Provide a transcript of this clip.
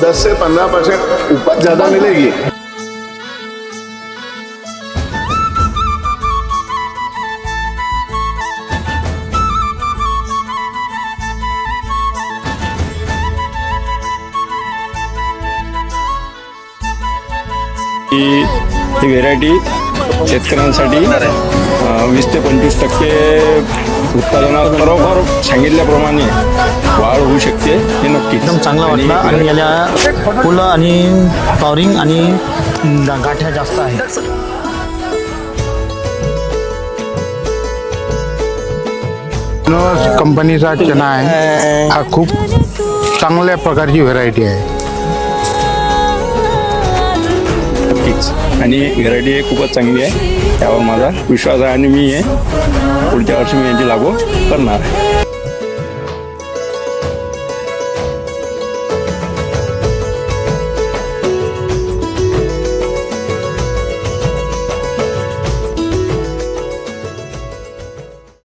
10 से 15 percent उपज ज़्यादा मिलेगी। व्हेरायटी शेतकऱ्यांसाठी वीस ते पंचवीस टक्के उत्पादनात बरोबर सांगितल्याप्रमाणे वाढ होऊ शकते हे नक्की एकदम चांगला वाटला आणि याला फुलं आणि फ्लॉवरिंग आणि गाठ्या जास्त आहेत. नवस कंपनीचा चना आहे. हा खूप चांगल्या प्रकारची व्हेरायटी आहे. आणि व्हेरायटी खूपच चांगली आहे. त्यावर माझा विश्वास आहे आणि मी हे पुढच्या वर्षी मी यांची लागवड करणार आहे.